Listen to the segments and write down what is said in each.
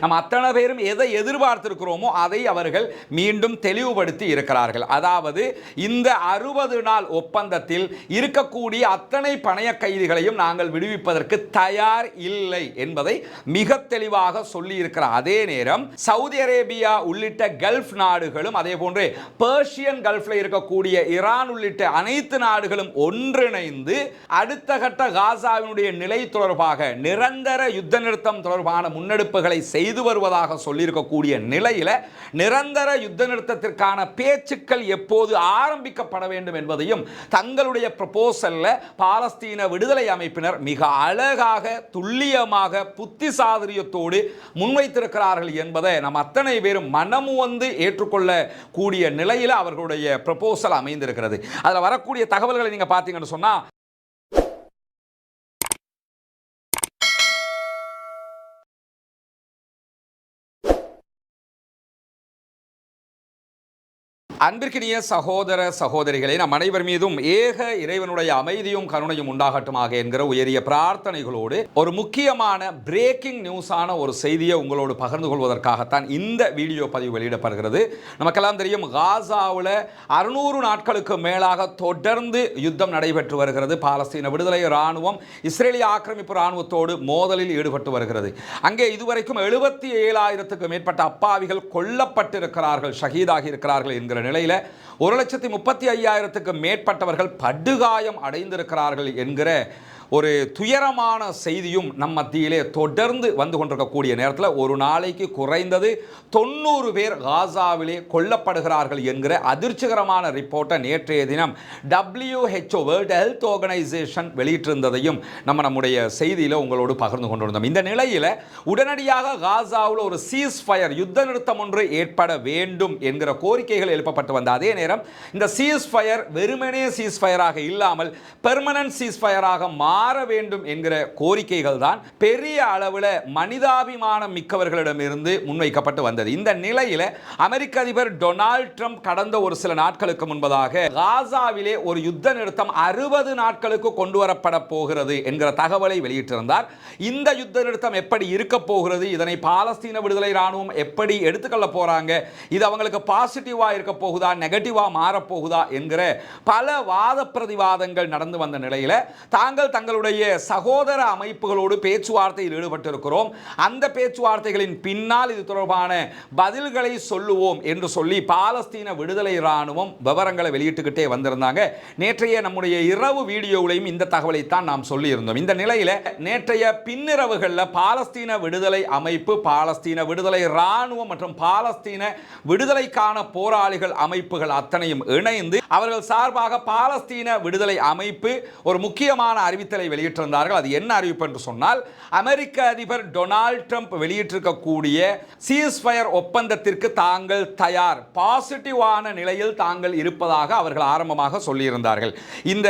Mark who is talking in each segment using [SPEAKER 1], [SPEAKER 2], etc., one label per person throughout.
[SPEAKER 1] நம்ம அத்தனை பேரும் எதை எதிர்பார்த்திருக்கிறோமோ அதை அவர்கள் மீண்டும் தெளிவுபடுத்தி இருக்கிறார்கள். அதாவது இந்த அறுபது நாள் ஒப்பந்தத்தில் இருக்கக்கூடிய அத்தனை பணைய கைதிகளையும் நாங்கள் விடுவிப்பதற்கு தயார் இல்லை என்பதை மிக தெளிவாக சொல்லியிருக்கிற அதே நேரம் சவுதி அரேபியா உள்ளிட்ட கல்ஃப் நாடுகளும் அதே போன்று பேர்ஷியன் கல்ஃப்ல இருக்கக்கூடிய ஈரான் உள்ளிட்ட அனைத்து நாடுகளும் ஒன்றிணைந்து அடுத்த கட்ட காசாவினுடைய நிலை தொடர்பாக நிரந்தர யுத்த நிறுத்தம் தொடர்பான முன்னெடுப்புகளை செய்து வருவதாக சொல்லியிருக்கக்கூடிய நிலையில் நிரந்தர யுத்த நிறுத்தத்திற்கான பேச்சுக்கள் எப்போது ஆரம்பிக்கப்பட வேண்டும் என்பதையும் தங்களுடைய ப்ரப்போசலில் பாலஸ்தீன விடுதலை அமைப்பினர் மிக அழகாக துல்லியமாக புத்தி சாதுரியத்தோடு முன்வைத்திருக்கிறார்கள் என்பதை நம் அத்தனை பேரும் மனமு வந்து ஏற்றுக்கொள்ள கூடிய நிலையில் அவர்களுடைய ப்ரப்போசல் அமைந்திருக்கிறது. அதில் வரக்கூடிய தகவல்களை நீங்கள் பார்த்தீங்கன்னு சொன்னா அன்பிற்கினிய சகோதர சகோதரிகளே நம் அனைவர் மீதும் ஏக இறைவனுடைய அமைதியும் கருணையும் உண்டாகட்டுமாக என்கிற உயரிய பிரார்த்தனைகளோடு ஒரு முக்கியமான பிரேக்கிங் நியூஸான ஒரு செய்தியை உங்களோடு பகிர்ந்து கொள்வதற்காகத்தான் இந்த வீடியோ பதிவு வெளியிடப்படுகிறது. நமக்கெல்லாம் தெரியும் காசாவில் அறுநூறு நாட்களுக்கு மேலாக தொடர்ந்து யுத்தம் நடைபெற்று வருகிறது. பாலஸ்தீன விடுதலை இராணுவம் இஸ்ரேலிய ஆக்கிரமிப்பு இராணுவத்தோடு மோதலில் ஈடுபட்டு வருகிறது. அங்கே இதுவரைக்கும் எழுபத்தி ஏழாயிரத்துக்கு மேற்பட்ட அப்பாவிகள் கொல்லப்பட்டிருக்கிறார்கள் ஷஹீதாகி இருக்கிறார்கள் என்கிற நிலையில் ஒரு லட்சத்தி முப்பத்தி ஐயாயிரத்துக்கு மேற்பட்டவர்கள் படுகாயம் அடைந்திருக்கிறார்கள் என்கிற ஒரு துயரமான செய்தியும் நம் மத்தியிலே தொடர்ந்து வந்து கொண்டிருக்கக்கூடிய நேரத்தில் ஒரு நாளைக்கு குறைந்தது தொண்ணூறு பேர் காசாவிலே கொல்லப்படுகிறார்கள் என்கிற அதிர்ச்சிகரமான ரிப்போர்ட்டை நேற்றைய தினம் டபிள்யூஹெச்ஓ வேர்ல்டு ஹெல்த் ஆர்கனைசேஷன் வெளியிட்டிருந்ததையும் நம்ம நம்முடைய செய்தியில் உங்களோடு பகிர்ந்து கொண்டிருந்தோம். இந்த நிலையில் உடனடியாக காசாவில் ஒரு சீஸ் ஃபயர் யுத்த நிறுத்தம் ஒன்று ஏற்பட வேண்டும் என்கிற கோரிக்கைகள் எழுப்பப்பட்டு வந்த அதே நேரம் இந்த சீஸ் ஃபயர் வெறுமனே சீஸ் ஃபயராக இல்லாமல் பெர்மனன்ட் சீஸ் ஃபயராக மாற வேண்டும் என்கிற கோரிக்கைகள் தான் பெரிய அளவில் மனிதாபிமானம் மிக்கவர்களிடமிருந்து முன்வைக்கப்பட்டு வந்தது. இந்த நிலையில் அமெரிக்க அதிபர் டொனால்ட் ட்ரம்ப் கடந்த ஒரு சில நாட்களுக்கு முன்பதாக காசாவிலே ஒரு யுத்த நிறுத்தம் அறுபது நாட்களுக்கு கொண்டு வரப்பட போகிறது என்கிற தகவலை வெளியிட்டிருந்தார். இந்த யுத்த நிறுத்தம் எப்படி இருக்க போகிறது இதனை பாலஸ்தீன விடுதலை ராணுவம் எப்படி எடுத்துக்கொள்ள போறாங்க இது அவங்களுக்கு பாசிட்டிவாக இருக்க போகுதா நெகட்டிவாக மாறப்போகுதா என்கிற பல வாத பிரதிவாதங்கள் நடந்து வந்த நிலையில தாங்கள் தங்களுடைய சகோதர அமைப்புகளோடு பேச்சுவார்த்தையில் ஈடுபட்டிருக்கிறோம். அந்த பேச்சுவார்த்தைகளின் பின்னால் இது தொடர்பான பதில்களை சொல்லுவோம் என்று சொல்லி பாலஸ்தீன விடுதலை இராணுவம் விவரங்களை வெளியிட்டுக்கிட்டே வந்திருந்தாங்க. நேற்றைய நம்முடைய இரவு வீடியோவிலையும் இந்த தகவலை தான் நாம் சொல்லியிருந்தோம். இந்த நிலையில் நேற்றைய பின்னிரவுகளில் பாலஸ்தீன விடுதலை அமைப்பு பாலஸ்தீன விடுதலை இராணுவம் மற்றும் பாலஸ்தீன விடுதலைக்கான போராளிகள் அமைப்புகள் அத்தனையும் இணைந்து அவர்கள் சார்பாக பாலஸ்தீன விடுதலை அமைப்பு ஒரு முக்கியமான அறிவித்தல் வெளியிட்டிருந்தார்கள். அது என்ன அறிவிப்பு என்று சொன்னால் அமெரிக்க அதிபர் டொனால்ட் ட்ரம்ப் வெளியிட்டிருக்கக்கூடிய சீஸ்ஃபயர் ஒப்பந்தத்திற்கு தாங்கள் தயார் பாசிட்டிவான நிலையில் தாங்கள் இருப்பதாக அவர்கள் ஆரம்பமாக சொல்லியிருந்தார்கள். இந்த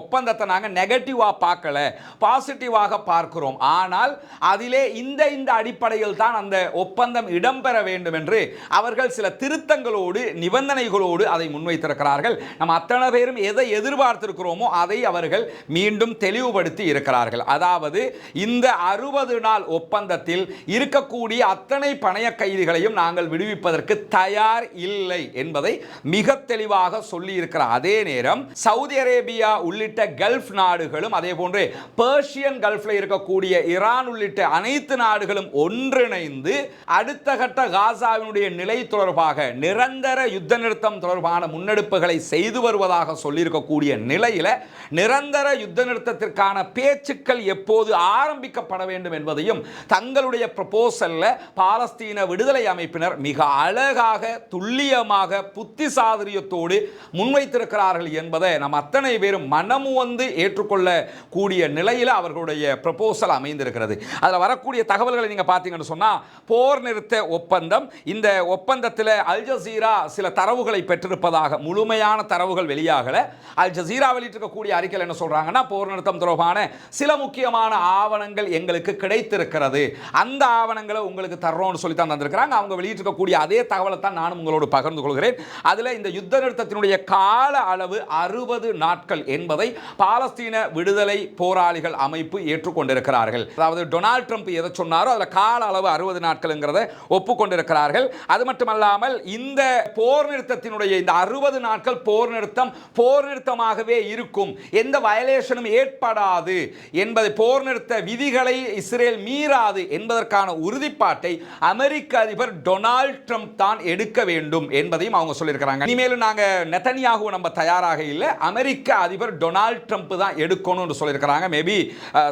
[SPEAKER 1] ஒப்பந்தத்தை நாங்கள் நெகட்டிவாக பார்க்கல பாசிட்டிவாக பார்க்கிறோம். ஆனால் அதிலே இந்த இந்த அடிப்படையில் தான் அந்த ஒப்பந்தம் இடம்பெற வேண்டும் என்று அவர்கள் சில திருத்தங்களோடு நிபந்தனைகளோடு அதை முன்வைத்திருக்கிறார்கள். நம்ம அத்தனை பேரும் எதை எதிர்பார்த்திருக்கிறோமோ அதை அவர்கள் மீண்டும் தெளிவு தெளிவுபடுத்தி இருக்கிறார்கள். அதாவது இந்த அறுபது நாள் ஒப்பந்தத்தில் இருக்கக்கூடிய அத்தனை பணைய கைதிகளையும் நாங்கள் விடுவிப்பதற்கு தயார் இல்லை என்பதை மிக தெளிவாக சொல்லி இருக்கிற அதே நேரம் சவுதி அரேபியா உள்ளிட்ட கல்ஃப் நாடுகளும் அதே போன்று பேர்ஷியன் கல்ஃபில் இருக்கக்கூடிய ஈரான் உள்ளிட்ட அனைத்து நாடுகளும் ஒன்றிணைந்து அடுத்த கட்ட காசாவினுடைய நிலை தொடர்பாக நிரந்தர யுத்த நிறுத்தம் தொடர்பான முன்னெடுப்புகளை செய்து வருவதாக சொல்லியிருக்கக்கூடிய நிலையில் நிரந்தர யுத்த நிறுத்தத்திற்கான பேச்சுக்கள் எப்போது ஆரம்பிக்கப்பட வேண்டும் என்பதையும் தங்களுடைய ப்ரப்போசலில் பாலஸ்தீன விடுதலை அமைப்பினர் மிக அழகாக துல்லியமாக புத்தி சாதுரியத்தோடு முன்வைத்திருக்கிறார்கள் என்பதை நம் அத்தனை பேரும் மனமு வந்து ஏற்றுக்கொள்ள கூடிய நிலையில் அவர்களுடைய ப்ரொபோசல் அமைந்திருக்கிறது. அதில் வரக்கூடிய தகவல்களை நீங்க பார்த்தீங்கன்னு சொன்னா போர் நிறுத்த ஒப்பந்தம் இந்த ஒப்பந்தத்தில் அல் ஜசீரா சில தரவுகளை பெற்றிருப்பதாக முழுமையான தரவுகள் வெளியாகல. அல் ஜசீரா வெளியிட்டிருக்கக்கூடிய அறிக்கையில் என்ன சொல்றாங்கன்னா போர் நிறுத்த நல்லிணக்கம் தொடர்பான சில முக்கியமான ஆவணங்கள் எங்களுக்கு கிடைத்திருக்கிறது. அந்த ஆவணங்களை உங்களுக்கு தர்றோம்னு சொல்லி தான் தந்திருக்கிறாங்க. அவங்க வெளியிட்டிருக்கக்கூடிய அதே தகவலை தான் நானும் உங்களோடு பகிர்ந்து கொள்கிறேன். அதில் இந்த யுத்த நிறுத்தத்தினுடைய கால அளவு அறுபது நாட்கள் என்பதை பாலஸ்தீன விடுதலை போராளிகள் அமைப்பு ஏற்றுக்கொண்டிருக்கிறார்கள். அதாவது டொனால்ட் ட்ரம்ப் எதை சொன்னாரோ அதில் கால அளவு அறுபது நாட்கள்ங்கிறத ஒப்புக்கொண்டிருக்கிறார்கள். அது மட்டுமல்லாமல் இந்த போர் நிறுத்தத்தினுடைய இந்த அறுபது நாட்கள் போர் நிறுத்தம் போர் நிறுத்தமாகவே இருக்கும். எந்த வயலேஷனும் ஏற்படாது என்பதை போர் நிறுத்த விதிகளை இஸ்ரேல் மீறாது என்பதற்கான உறுதிப்பாட்டை அமெரிக்க அதிபர் டொனால்ட் ட்ரம்ப் தான் எடுக்க வேண்டும் என்பதையும் அவங்க சொல்லியிருக்கிறாங்க. இனிமேலும் நாங்க நெத்தனியாகவும் நம்ம தயாராக இல்லை. அமெரிக்க அதிபர் டொனால்ட் ட்ரம்ப் தான் எடுக்கணும்னு சொல்லியிருக்கிறாங்க மேபி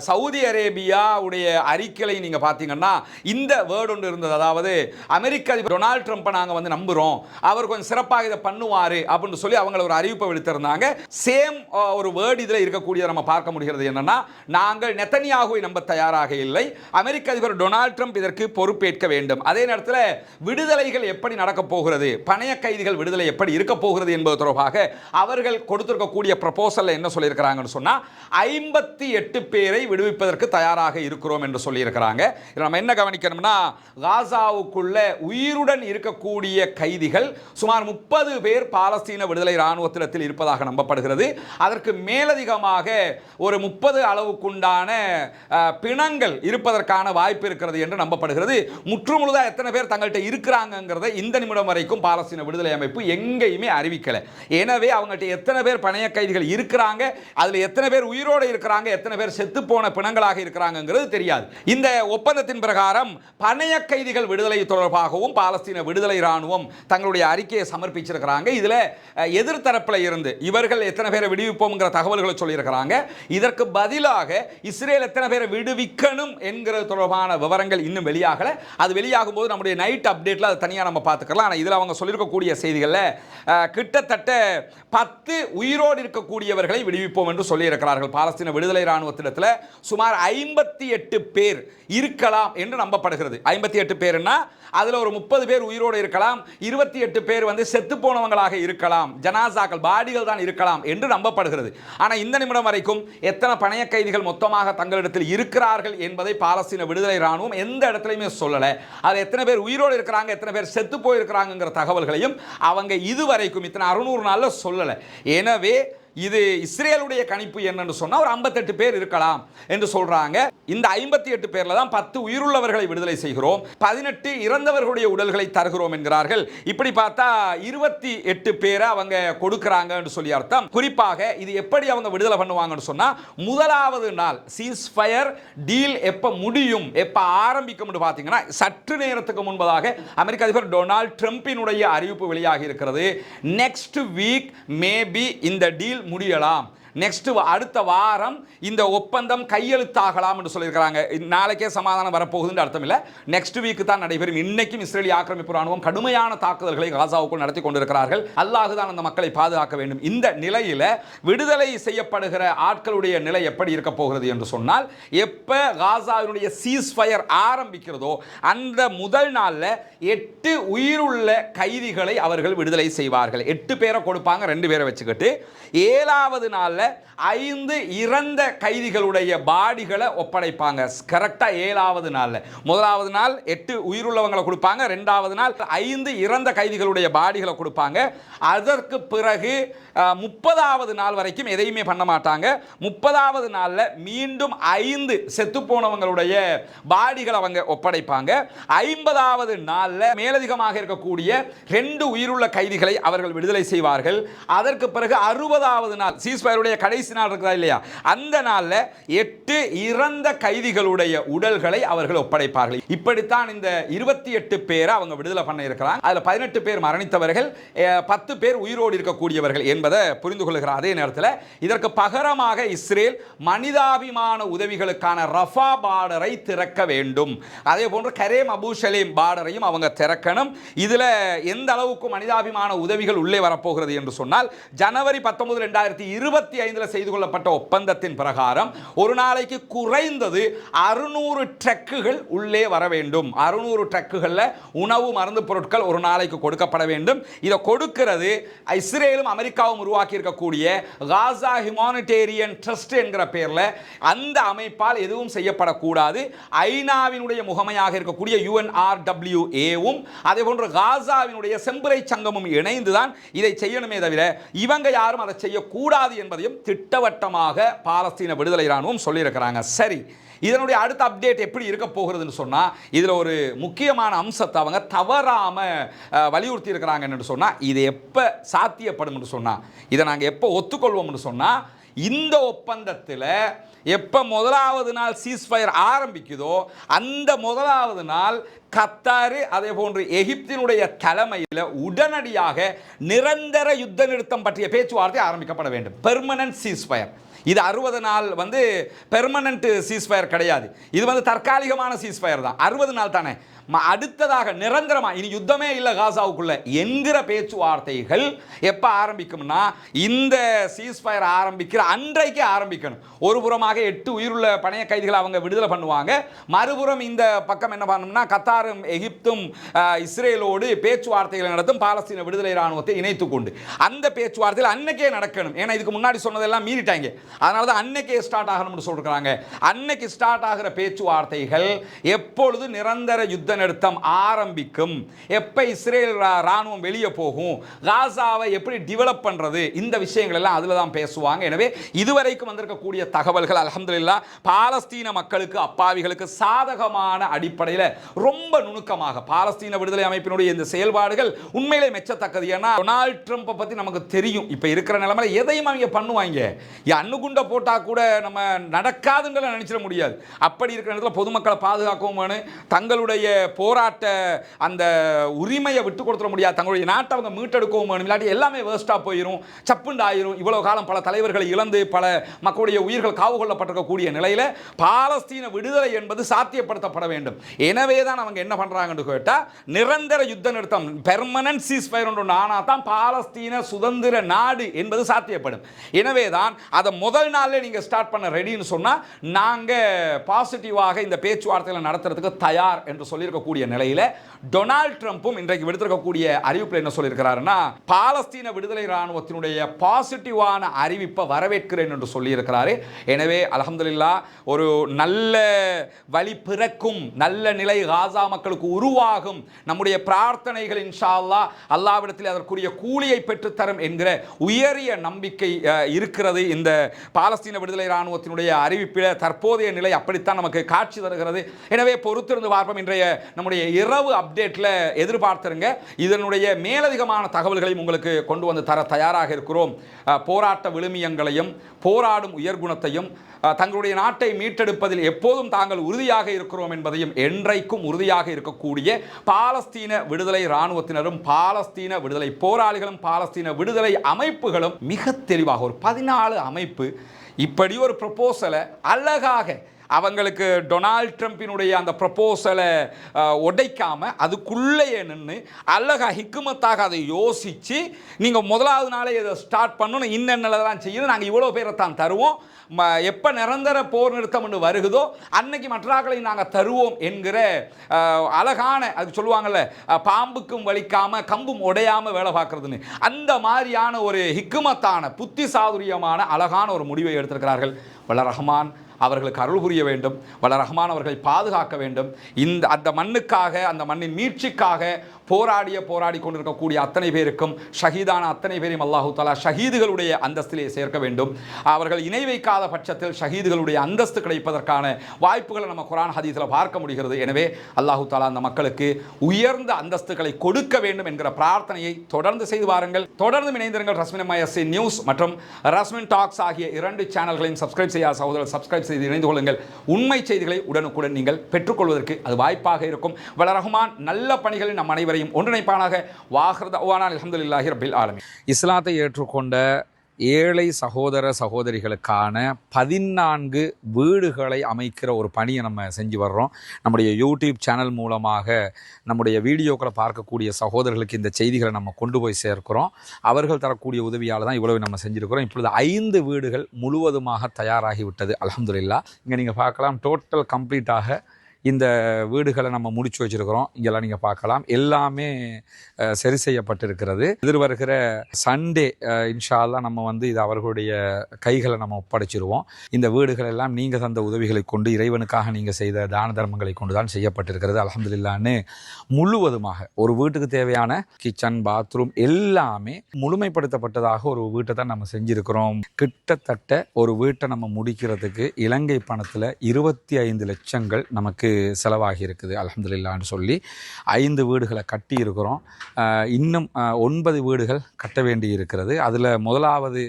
[SPEAKER 1] சவுதி அரேபியாவுடைய அறிக்கையை நீங்க பார்த்தீங்கன்னா இந்த வேர்டு ஒன்று இருந்தது. அதாவது அமெரிக்க அதிபர் டொனால்ட் ட்ரம்ப்பை நாங்க வந்து நம்புறோம். அவர் கொஞ்சம் சிறப்பாக இதை பண்ணுவார் அப்படின்னு சொல்லி அவங்கள ஒரு அறிவிப்பை விடுத்திருந்தாங்க. சேம் ஒரு வேர்டு இதில் இருக்கக்கூடியதை நம்ம பார்க்க முடிகிறது என்னன்னா நாங்கள் நெத்தனியாகுவை நம்ப தயாராக இல்லை. அமெரிக்க அதிபர் டொனால்ட் ட்ரம்ப் இதற்கு பொறுப்பேற்க வேண்டும். அதே நேரத்தில் விடுதலைகள் எப்படி நடக்கப் போகிறது பணைய கைதிகள் விடுதலை எப்படி இருக்க போகிறது என்பது தொடர்பாக அவர்கள் கொடுத்திருக்கக்கூடிய ப்ரப்போசலில் என்ன சொல்லியிருக்கிறாங்கன்னு சொன்னால் ஐம்பத்தி எட்டு பேரை விடுவிப்பதற்கு தயாராக இருக்கிறோம் என்று சொல்லியிருக்கிறாங்க. இதில் நம்ம என்ன கவனிக்கணும்னா காசாவுக்குள்ள உயிருடன் இருக்கக்கூடிய கைதிகள் சுமார் முப்பது பேர் பாலஸ்தீன விடுதலை இராணுவத்திடத்தில் இருப்பதாக நம்பப்படுகிறது. அதற்கு மேலதிகமாக ஒரு முப்பது அளவுக்குண்டான பிணங்கள் இருப்பதற்கான வாய்ப்பு இருக்கிறது என்று நம்பப்படுகிறது. முற்றுமுழுதாக எத்தனை பேர் தங்கள்கிட்ட இருக்கிறாங்கிறத இந்த நிமிடம் வரைக்கும் பாலஸ்தீன விடுதலை அமைப்பு எங்கேயுமே அறிவிக்கலை. எனவே அவங்கள்ட்ட எத்தனை பேர் பணைய கைதிகள் இருக்கிறாங்க அதில் எத்தனை பேர் உயிரோடு இருக்கிறாங்க எத்தனை பேர் செத்து போன பிணங்களாக இருக்கிறாங்கங்கிறது தெரியாது. இந்த ஒப்பந்தத்தின் பிரகாரம் பணைய கைதிகள் விடுதலை தொடர்பாகவும் பாலஸ்தீன விடுதலை இராணுவம் தங்களுடைய அறிக்கையை சமர்ப்பிச்சிருக்கிறாங்க. இதில் எதிர்த்தரப்பில் இருந்து இவர்கள் எத்தனை பேரை விடுவிப்போம்ங்கிற தகவல்களை சொல்லியிருக்கிறாங்க. இதற்கு பதிலாக இஸ்ரேல் எத்தனை பேரை விடுவிக்கணும் என்கிறது தொடர்பான விவரங்கள் இன்னும் வெளியாகலை. அது வெளியாகும் போது நம்முடைய நைட் அப்டேட்டில் அதை தனியாக நம்ம பார்த்துக்கலாம். ஆனால் இதில் அவங்க சொல்லியிருக்கக்கூடிய செய்திகளில் கிட்டத்தட்ட பத்து உயிரோடு இருக்கக்கூடியவர்களை விடுவிப்போம் என்று சொல்லியிருக்கிறார்கள். பாலஸ்தீன விடுதலை இராணுவத்திடத்தில் சுமார் ஐம்பத்தி எட்டு பேர் இருக்கலாம் என்று நம்பப்படுகிறது. ஐம்பத்தி எட்டு பேர்னா அதில் ஒரு முப்பது பேர் உயிரோடு இருக்கலாம். இருபத்தி எட்டு பேர் வந்து செத்து போனவங்களாக இருக்கலாம். ஜனாசாக்கள் பாடிகள் தான் இருக்கலாம் என்று நம்பப்படுகிறது. ஆனால் இந்த நிமிடம் வரைக்கும் எத்தனை பணைய கைதிகள் மொத்தமாக தங்களிடத்தில் இருக்கிறார்கள் என்பதை பாலஸ்தீன விடுதலை இராணுவம் எந்த இடத்துலையுமே சொல்லலை. அதில் எத்தனை பேர் உயிரோடு இருக்கிறாங்க எத்தனை பேர் செத்து போயிருக்கிறாங்கங்கிற தகவல்களையும் அவங்க இதுவரைக்கும் இத்தனை அறுநூறு நாளில் சொல்லலை. எனவே இது இஸ்ரேலுடைய கணிப்பு என்னன்னு சொன்னால் ஒரு ஐம்பத்தெட்டு பேர் இருக்கலாம் என்று சொல்றாங்க. இந்த ஐம்பத்தி எட்டு பேர்ல தான் பத்து உயிருள்ளவர்களை விடுதலை செய்கிறோம் பதினெட்டு இறந்தவர்களுடைய உடல்களை தருகிறோம் என்கிறார்கள். இப்படி பார்த்தா இருபத்தி எட்டு பேரை அவங்க கொடுக்கறாங்கன்னு சொல்லி அர்த்தம். குறிப்பாக இது எப்படி அவங்க விடுதலை பண்ணுவாங்கன்னு சொன்னால் முதலாவது நாள் சீஸ் ஃபயர் டீல் எப்போ முடியும் எப்போ ஆரம்பிக்கும்னு பார்த்தீங்கன்னா சற்று நேரத்துக்கு முன்பதாக அமெரிக்க அதிபர் டொனால்ட் ட்ரம்பினுடைய அறிவிப்பு வெளியாகி இருக்கிறது. நெக்ஸ்ட் வீக் மேபி இந்த டீல் முடியலாம். நெக்ஸ்ட் அடுத்த வாரம் இந்த ஒப்பந்தம் கையெழுத்தாகலாம் என்று சொல்லியிருக்கிறாங்க. நாளைக்கே சமாதானம் வரப்போகுதுன்னு அர்த்தம் இல்லை. நெக்ஸ்ட் வீக் தான் நடைபெறும். இன்னைக்கும் இஸ்ரேலிய ஆக்கிரமிப்பு ராணுவம் கடுமையான தாக்குதல்களை காசாவுக்குள் நடத்தி கொண்டிருக்கிறார்கள். அல்லாஹ் தான் அந்த மக்களை பாதுகாக்க வேண்டும். இந்த நிலையில் விடுதலை செய்யப்படுகிற ஆட்களுடைய நிலை எப்படி இருக்க போகிறது என்று சொன்னால் எப்போ காசாவினுடைய சீஸ் ஃபயர் ஆரம்பிக்கிறதோ அந்த முதல் நாளில் எட்டு உயிருள்ள கைதிகளை அவர்கள் விடுதலை செய்வார்கள். எட்டு பேரை கொடுப்பாங்க ரெண்டு பேரை வச்சுக்கிட்டு. ஏழாவது நாளில் ஐந்து இறந்த கைதிகளுடைய பாடிகளை ஒப்படைப்பாங்க. கரெக்டாக ஏழாவது நாளில். முதலாவது நாள் எட்டு உயிருள்ளவங்களை கொடுப்பாங்க. ரெண்டாவது நாள் ஐந்து இறந்த கைதிகளுடைய பாடிகளை கொடுப்பாங்க. அதற்கு பிறகு முப்பதாவது நாள் வரைக்கும் எதையுமே பண்ண மாட்டாங்க. முப்பதாவது நாளில் மீண்டும் ஐந்து செத்துப்போனவங்களுடைய பாடிகளை அவங்க ஒப்படைப்பாங்க. ஐம்பதாவது நாளில் மேலதிகமாக இருக்கக்கூடிய ரெண்டு உயிருள்ள கைதிகளை அவர்கள் விடுதலை செய்வார்கள். அதற்கு பிறகு அறுபதாவது நாள் சீஸ்பயருடைய கடைசி நாள் இருக்கிறா இல்லையா? அந்த நாளில் எட்டு இறந்த கைதிகளுடைய உடல்களை அவர்கள் ஒப்படைப்பார்கள். இப்படித்தான் இந்த இருபத்தி எட்டு பேரை அவங்க விடுதலை பண்ண இருக்கிறாங்க. அதில் பதினெட்டு பேர் மரணித்தவர்கள் பத்து பேர் உயிரோடு இருக்கக்கூடியவர்கள் என்பதை புரிந்து கொள்கிற அதே நேரத்தில் இதற்கு பகரமாக இஸ்ரேல் மனிதாபிமான உதவிகளுக்கான ரஃபா பார்டரை திறக்க வேண்டும். அதே போன்று கரேம் அபு ஷலீம் பார்டரையும் அவங்க திறக்கணும். இதில் எந்த அளவுக்கு மனிதாபிமான உதவிகள் உள்ளே வரப்போகிறது என்று சொன்னால் ஜனவரி பத்தொன்பது ரெண்டாயிரத்தி இருபத்தி எண்பத்தி ஐந்தில் செய்து கொள்ளப்பட்ட ஒப்பந்தத்தின் பிரகாரம் ஒரு நாளைக்கு குறைந்தது அறுநூறு ட்ரக்குகள் உள்ளே வர வேண்டும். அறுநூறு ட்ரக்குகளில் உணவு மருந்து பொருட்கள் ஒரு நாளைக்கு கொடுக்கப்பட வேண்டும். இதை கொடுக்கிறது இஸ்ரேலும் அமெரிக்காவும் உருவாக்கியிருக்கக்கூடிய காசா ஹியூமானிட்டேரியன் ட்ரஸ்ட் என்கிற பேரில். அந்த அமைப்பால் எதுவும் செய்யப்படக்கூடாது. ஐநாவினுடைய முகமையாக இருக்கக்கூடிய யுஎன்ஆர்டபிள்யூஏவும் அதே போன்று காசாவினுடைய செம்புரை சங்கமும் இணைந்துதான் இதை செய்யணுமே தவிர இவங்க யாரும் அதை செய்யக்கூடாது என்பதையும் திட்டவட்டமாக பாலஸ்தீன விடுதலை இராணுவம் சொல்லியிருக்கிறாங்க. சரி இதனுடைய அடுத்த அப்டேட் எப்படி இருக்க போகிறதுன்னு சொன்னால் இதில் ஒரு முக்கியமான அம்சத்தை அவங்க தவறாமல் வலியுறுத்தி இருக்கிறாங்கன்னு சொன்னால் இது எப்போ சாத்தியப்படும்னு சொன்னால் இதை நாங்கள் எப்போ ஒத்துக்கொள்வோம்னு சொன்னால் இந்த ஒப்பந்தத்தில் எப்போ முதலாவது நாள் சீஸ்ஃபயர் ஆரம்பிக்குதோ அந்த முதலாவது நாள் கத்தாரு அதே போன்று எகிப்தினுடைய தலைமையில் உடனடியாக நிரந்தர யுத்த நிறுத்தம் பற்றிய பேச்சுவார்த்தை ஆரம்பிக்கப்பட வேண்டும். பெர்மனன்ட் சீஸ்ஃபயர் இது அறுபது நாள் வந்து பெர்மனன்ட் சீஸ்ஃபயர் கிடையாது. இது வந்து தற்காலிகமான சீஸ்ஃபயர் தான். அறுபது நாள் தானே. ம- அடுத்ததாக நிரந்தரமாக இனி யுத்தமே இல்லை காசாவுக்குள்ள என்கிற பேச்சுவார்த்தைகள் எப்போ ஆரம்பிக்கும்னா இந்த சீஸ்ஃபயர் ஆரம்பிக்கிற அன்றைக்கே ஆரம்பிக்கணும். ஒரு புறமாக எட்டு உயிருள்ள பணைய கைதிகளை அவங்க விடுதலை பண்ணுவாங்க. மறுபுறம் இந்த பக்கம் என்ன பண்ணணும்னா கத்தாரும் எகிப்தும் இஸ்ரேலோடு பேச்சுவார்த்தைகளை நடத்தும் பாலஸ்தீன விடுதலை இராணுவத்தை இணைத்து கொண்டு. அந்த பேச்சுவார்த்தையில் அன்னைக்கே நடக்கணும். ஏன்னா இதுக்கு முன்னாடி சொன்னதெல்லாம் மீறிட்டாங்க. அதனால தான் அன்னைக்கே ஸ்டார்ட் ஆகணும்னு சொல்கிறாங்க அன்னைக்கு ஸ்டார்ட் ஆகிற பேச்சுவார்த்தைகள் எப்பொழுது நிரந்தர யுத்த நிறுத்தம் ஆரம்பிக்கும்? எப்போ இஸ்ரேல் ரா- ராணுவம் வெளியே போகும்? காசாவை எப்படி டெவலப் பண்ணுறது இந்த விஷயங்கள் எல்லாம் அதில் தான் பேசுவாங்க. எனவே இதுவரைக்கும் வந்திருக்கக்கூடிய தகவல்கள் அலமதுல்லா பாலஸ்தீன மக்களுக்கு அப்பாவிகளுக்கு சாதகமான அடிப்படையில் ரொம்ப நுணுக்கமாக பாலஸ்தீன விடுதலை அமைப்பினுடைய இந்த செயல்பாடுகள் உண்மையிலே மெச்சத்தக்கது. ஏன்னா டொனால்ட் ட்ரம்ப்பை பற்றி நமக்கு தெரியும். இப்போ இருக்கிற நிலைமையில எதையும் அவங்க பண்ணுவாங்க? ஏன் குண்டை போட்டால் கூட நம்ம நடக்காதுங்களை நினச்சிட முடியாது. அப்படி இருக்கிற இடத்துல பொதுமக்களை பாதுகாக்கவும் வேணும் தங்களுடைய போராட்ட அந்த உரிமையை விட்டு கொடுத்துட முடியாது. தங்களுடைய நாட்டை அவங்க மீட்டெடுக்கவும் வேணும் இல்லாட்டி எல்லாமே வேஸ்ட்டாக போயிடும் சப்புண்டு ஆயிரும். இவ்வளவு காலம் பல தலைவர்களை இழந்து பல மக்களுடைய உயிர்கள் காவு கொள்ளப்பட்டிருக்கக்கூடிய நிலையில் பாலஸ்தீன விடுதலை என்பது சாத்தியப்படுத்தப்பட வேண்டும். எனவே தான் அவங்க என்ன பண்ணுறாங்கன்னு கேட்டால் நிரந்தர யுத்த நிறுத்தம் பெர்மனன்ட் சீஸ் ஃபயர் ஒன்று ஆனால் தான் பாலஸ்தீன சுதந்திர நாடு என்பது சாத்தியப்படும். எனவே தான் அதை முதல் நாளில் நீங்கள் ஸ்டார்ட் பண்ண ரெடின்னு சொன்னால் நாங்கள் பாசிட்டிவாக இந்த பேச்சுவார்த்தைகளை நடத்துறதுக்கு தயார் என்று சொல்லியிருக்கக்கூடிய நிலையில் டொனால்ட் ட்ரம்ப்பும் இன்றைக்கு விடுத்திருக்கக்கூடிய அறிவிப்பில் என்ன சொல்லியிருக்கிறாருன்னா பாலஸ்தீன விடுதலை இராணுவத்தினுடைய பாசிட்டிவான அறிவிப்பை வரவேற்கிறேன் என்று சொல்லியிருக்கிறாரு. எனவே அல்ஹம்துலில்லாஹ் ஒரு நல்ல வழி பிறக்கும் நல்ல நிலை காசா மக்களுக்கு உருவாகும் நம்முடைய பிரார்த்தனைகள் இன்ஷா அல்லாஹ் அல்லாவிடத்தில் அதற்குரிய கூலியை பெற்றுத்தரும் என்கிற உயரிய நம்பிக்கை இருக்கிறது இந்த பாலஸ்தீன விடுதலை இராணுவத்தினுடைய அறிவிப்பில் தற்போதைய நிலை அப்படித்தான் நமக்கு காட்சி தருகிறது. எனவே பொறுத்திருந்து பார்ப்போம். இன்றைய நம்முடைய இரவு அப்டேட்டில் எதிர்பார்த்துருங்க. இதனுடைய மேலதிகமான தகவல்களையும் உங்களுக்கு கொண்டு வந்து தர தயாராக இருக்கிறோம். போராட்ட விழுமியங்களையும் போராடும் உயர்குணத்தையும் தங்களுடைய நாட்டை மீட்டெடுப்பதில் எப்போதும் தாங்கள் உறுதியாக இருக்கிறோம் என்பதையும் என்றைக்கும் உறுதியாக இருக்கக்கூடிய பாலஸ்தீன விடுதலை இராணுவத்தினரும் பாலஸ்தீன விடுதலை போராளிகளும் பாலஸ்தீன விடுதலை அமைப்புகளும் மிக தெளிவாக ஒரு பதினாலு அமைப்பு இப்படி ஒரு ப்ரப்போசலை அழகாக அவங்களுக்கு டொனால்ட் ட்ரம்பினுடைய அந்த ப்ரப்போசலை உடைக்காமல் அதுக்குள்ளேயே நின்று அழகா ஹிக்குமத்தாக அதை யோசித்து நீங்கள் முதலாவது நாளே இதை ஸ்டார்ட் பண்ணணும். இன்னென்னலாம் செய்யணும். நாங்கள் இவ்வளோ பேரை தான் தருவோம். எப்போ நிரந்தர போர் நிறுத்தம் ஒன்று வருகுதோ அன்னைக்கு மற்றாக்களை நாங்கள் தருவோம் என்கிற அழகான அது சொல்லுவாங்கல்ல பாம்புக்கும் வலிக்காமல் கம்பும் உடையாமல் வேலை பார்க்குறதுன்னு. அந்த மாதிரியான ஒரு ஹிக்குமத்தான புத்தி சாதுரியமான அழகான ஒரு முடிவை எடுத்திருக்கிறார்கள். வல்ல ரஹ்மான் அவர்களுக்கு அருள் புரிய வேண்டும். வல்ல ரஹ்மான் அவர்களை பாதுகாக்க வேண்டும். இந்த அந்த மண்ணுக்காக அந்த மண்ணின் மீட்சிக்காக போராடிய போராடி கொண்டிருக்கக்கூடிய அத்தனை பேருக்கும் ஷஹீதான அத்தனை பேரையும் அல்லாஹு தாலா ஷஹீதுகளுடைய அந்தஸ்திலே சேர்க்க வேண்டும். அவர்கள் இணை வைக்காத பட்சத்தில் ஷஹீதுகளுடைய அந்தஸ்து கிடைப்பதற்கான வாய்ப்புகளை நம்ம குரான் ஹதீஸில் பார்க்க முடிகிறது. எனவே அல்லாஹு தாலா அந்த மக்களுக்கு உயர்ந்த அந்தஸ்துகளை கொடுக்க வேண்டும் என்கிற பிரார்த்தனையை தொடர்ந்து செய்து வாருங்கள். தொடர்ந்து இணைந்திருங்கள் ரஸ்மின் எம்ஐஎஸ்சி நியூஸ் மற்றும் ரஸ்மின் டாக்ஸ் ஆகிய இரண்டு சேனல்களையும் சப்ஸ்கிரைப் செய்யாத சகோதரர் சப்ஸ்கிரைப் செய்து இணைந்து கொள்ளுங்கள். உண்மை செய்திகளை உடனுக்குடன் நீங்கள் பெற்றுக்கொள்வதற்கு அது வாய்ப்பாக இருக்கும். வல ரஹ்மான் நல்ல பணிகளில் நம் அனைவரையும் ஒன்றிணைப்பானாக. வாஹ்ரத அஹமதுல்லாஹி ரபில் ஆலமி இஸ்லாத்தை ஏற்றுக்கொண்ட ஏழை சகோதர சகோதரிகளுக்கான பதினான்கு வீடுகளை அமைக்கிற ஒரு பணியை நம்ம செஞ்சு வர்றோம். நம்முடைய யூடியூப் சேனல் மூலமாக நம்முடைய வீடியோக்களை பார்க்கக்கூடிய சகோதரர்களுக்கு இந்த செய்திகளை நம்ம கொண்டு போய் சேர்க்கிறோம். அவர்கள் தரக்கூடிய உதவியால் தான் இவ்வளவு நம்ம செஞ்சுருக்கிறோம். இப்பொழுது ஐந்து வீடுகள் முழுவதுமாக தயாராகிவிட்டது அலமதுல்லா இங்கே நீங்கள் பார்க்கலாம். டோட்டல் கம்ப்ளீட்டாக இந்த வீடுகளை நம்ம முடிச்சு வச்சிருக்கிறோம். இங்கெல்லாம் நீங்கள் பார்க்கலாம். எல்லாமே சரி செய்யப்பட்டிருக்கிறது. எதிர்வருகிற சண்டே இன்ஷால்லா நம்ம வந்து இது அவர்களுடைய கைகளை நம்ம ஒப்படைச்சிருவோம். இந்த வீடுகள் எல்லாம் நீங்கள் தந்த உதவிகளை கொண்டு இறைவனுக்காக நீங்கள் செய்த தான தர்மங்களை கொண்டு தான் செய்யப்பட்டிருக்கிறது. அலமதுல்லான்னு முழுவதுமாக ஒரு வீட்டுக்கு தேவையான கிச்சன் பாத்ரூம் எல்லாமே முழுமைப்படுத்தப்பட்டதாக ஒரு வீட்டை தான் நம்ம செஞ்சுருக்கிறோம். கிட்டத்தட்ட ஒரு வீட்டை நம்ம முடிக்கிறதுக்கு இலங்கை பணத்தில் இருபத்தி ஐந்து லட்சங்கள் நமக்கு செலவாகி இருக்குது அலமதுல்லான்னு சொல்லி. ஐந்து வீடுகளை கட்டி இருக்கிறோம் இன்னும் ஒன்பது வீடுகள் கட்ட வேண்டி இருக்கிறது அதில் முதலாவது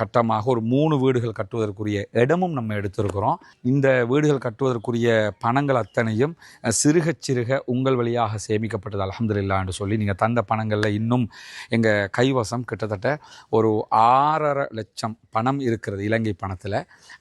[SPEAKER 1] கட்டமாக ஒரு மூணு வீடுகள் கட்டுவதற்குரிய இடமும் நம்ம எடுத்திருக்கிறோம். இந்த வீடுகள் கட்டுவதற்குரிய பணங்கள் அத்தனையும் சிறுக சிறுக உங்கள் வழியாக சேமிக்கப்பட்டது அலமதுல்லான்னு சொல்லி. நீங்கள் தந்த பணங்களில் இன்னும் எங்கள் கைவசம் கிட்டத்தட்ட ஒரு ஆறரை லட்சம் பணம் இருக்கிறது இலங்கை பணத்தில்.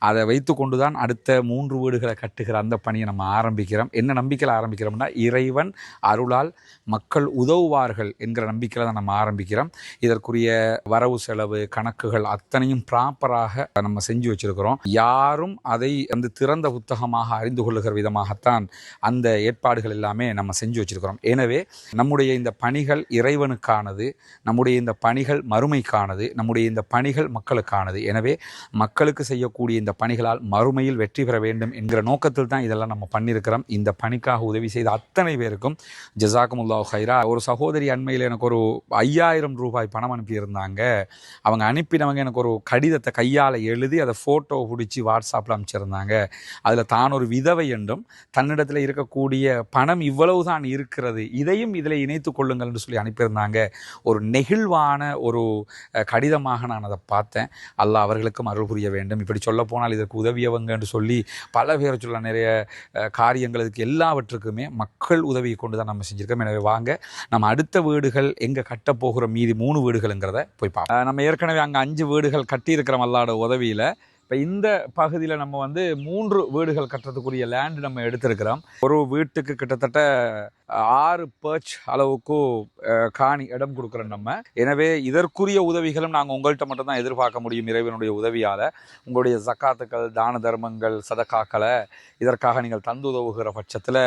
[SPEAKER 1] அதை வைத்து கொண்டு தான் அடுத்த மூன்று வீடுகளை கட்டுகிற அந்த பணியை நம்ம ஆரம்பிக்கிறோம். என்ன நம்பிக்கையில் ஆரம்பிக்கிறோம்னா இறைவன் அருளால் மக்கள் உதவுவார்கள் என்கிற நம்பிக்கையில் தான் நம்ம ஆரம்பிக்கிறோம். இதற்குரிய வரவு செலவு கணக்குகள் அத்தனையும் ப்ராப்பராக நம்ம செஞ்சு வச்சிருக்கிறோம். யாரும் அதை வந்து திறந்த புத்தகமாக அறிந்து கொள்ளுகிற விதமாகத்தான் அந்த ஏற்பாடுகள் எல்லாமே நம்ம செஞ்சு வச்சிருக்கிறோம். எனவே நம்முடைய இந்த பணிகள் இறைவனுக்கானது நம்முடைய இந்த பணிகள் மறுமைக்கானது நம்முடைய இந்த பணிகள் மக்களுக்கானது. எனவே மக்களுக்கு செய்யக்கூடிய இந்த பணிகளால் மறுமையில் வெற்றி பெற வேண்டும் என்கிற நோக்கத்தில் தான் இதெல்லாம் நம்ம பண்ணியிருக்கிறோம் இந்த பணிக்காக உதவி செய்த அத்தனை பேருக்கும் ஜசாக்குமுல்லா ஹைரா ஒரு சகோதரி அண்மையில் எனக்கு ஒரு ஐயாயிரம் ரூபாய் பணம் அனுப்பியிருந்தாங்க. அவங்க அனுப்பினவங்க எனக்கு ஒரு கடிதத்தை கையால் எழுதி அதை ஃபோட்டோ பிடிச்சி வாட்ஸ்அப்பில் அனுப்பிச்சிருந்தாங்க அதில் தான் ஒரு விதவை என்றும் தன்னிடத்தில் இருக்கக்கூடிய பணம் இவ்வளவு தான் இருக்கிறது இதையும் இதில் இணைத்து கொள்ளுங்கள் என்று சொல்லி அனுப்பியிருந்தாங்க. ஒரு நெகிழ்வான ஒரு கடிதமாக நான் அதை பார்த்தேன். அல்லாஹ் அவர்களுக்கும் அருள் புரிய வேண்டும். இப்படி சொல்ல போனால் இதற்கு உதவியவங்க என்று சொல்லி பல பேரை சொல்ல நிறைய கா காரியங்கள் இதுக்கு எல்லாவற்றுக்குமே மக்கள் உதவியை கொண்டு தான் நம்ம செஞ்சுருக்கோம். எனவே வாங்க நம்ம அடுத்த வீடுகள் எங்கே கட்ட போகிற மீதி மூணு வீடுகள்ங்கிறத போய் பார்ப்போம். நம்ம ஏற்கனவே அங்கே அஞ்சு வீடுகள் கட்டியிருக்கிறோம் அல்லாட உதவியில் இப்போ இந்த பகுதியில் நம்ம வந்து மூன்று வீடுகள் கட்டுறதுக்குரிய லேண்ட் நம்ம எடுத்திருக்கிறோம். ஒரு வீட்டுக்கு கிட்டத்தட்ட ஆறு பர்ச் அளவுக்கு காணி இடம் கொடுக்குறோம் நம்ம. எனவே இதற்குரிய உதவிகளும் நாங்கள் உங்கள்கிட்ட மட்டும்தான் எதிர்பார்க்க முடியும் இறைவனுடைய உதவியால். உங்களுடைய ஜக்காத்துக்கள் தான தர்மங்கள் சதக்காக்களை இதற்காக நீங்கள் தந்து உதவுகிற பட்சத்தில்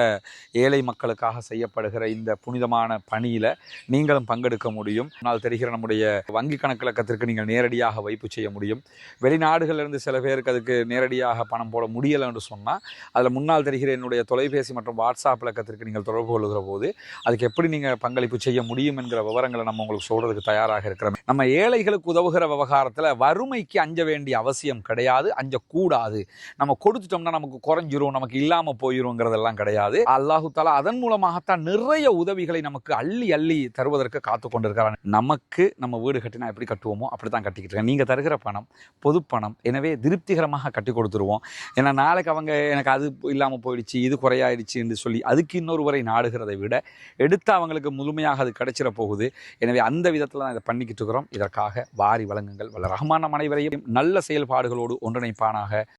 [SPEAKER 1] ஏழை மக்களுக்காக செய்யப்படுகிற இந்த புனிதமான பணியில் நீங்களும் பங்கெடுக்க முடியும். நான் தெரிகிற நம்முடைய வங்கி கணக்கிழக்கத்திற்கு நீங்கள் நேரடியாக வைப்பு செய்ய முடியும். வெளிநாடுகளிலிருந்து சில பேருக்கு அதுக்கு நேரடியாக பணம் போட முடியலை என்று சொன்னால் அதில் முன்னால் தெரிகிற என்னுடைய தொலைபேசி மற்றும் வாட்ஸ்அப் இலக்கத்திற்கு நீங்கள் தொடர்பு கொள்ளுகிற போது அதுக்கு எப்படி நீங்கள் பங்களிப்பு செய்ய முடியும் என்கிற விவரங்களை நம்ம உங்களுக்கு சொல்கிறதுக்கு தயாராக இருக்கிறோம். நம்ம ஏழைகளுக்கு உதவுகிற விவகாரத்தில் வறுமைக்கு அஞ்ச வேண்டிய அவசியம் கிடையாது அஞ்சக்கூடாது. நம்ம கொடுத்துட்டோம்னா நமக்கு குறைஞ்சிரும் நமக்கு இல்லாமல் போயிருங்கிறதெல்லாம் கிடையாது. அல்லாஹு தாலா அதன் மூலமாகத்தான் நிறைய உதவிகளை நமக்கு அள்ளி அள்ளி தருவதற்கு காத்து கொண்டிருக்கிறான். நமக்கு நம்ம வீடு கட்டினா எப்படி கட்டுவோமோ அப்படி தான் கட்டிக்கிட்டு இருக்கேன். நீங்கள் தருகிற பணம் பொது பணம் எனவே திருப்திகரமாக கட்டி கொடுத்துருவோம். ஏன்னா நாளைக்கு அவங்க எனக்கு அது இல்லாமல் போயிடுச்சு இது குறையாயிடுச்சு என்று சொல்லி அதுக்கு இன்னொரு வரை எடுக்கிறதை விட எடுத்து அவங்களுக்கு முழுமையாக அது கிடைச்சிட போகுது. எனவே அந்த விதத்தில் தான் இதை பண்ணிக்கிட்டு இருக்கிறோம். இதற்காக வாரி வழங்குங்கள். வல்ல ரஹ்மான அனைவரையும் நல்ல செயல்பாடுகளோடு ஒன்றிணைப்பானாக.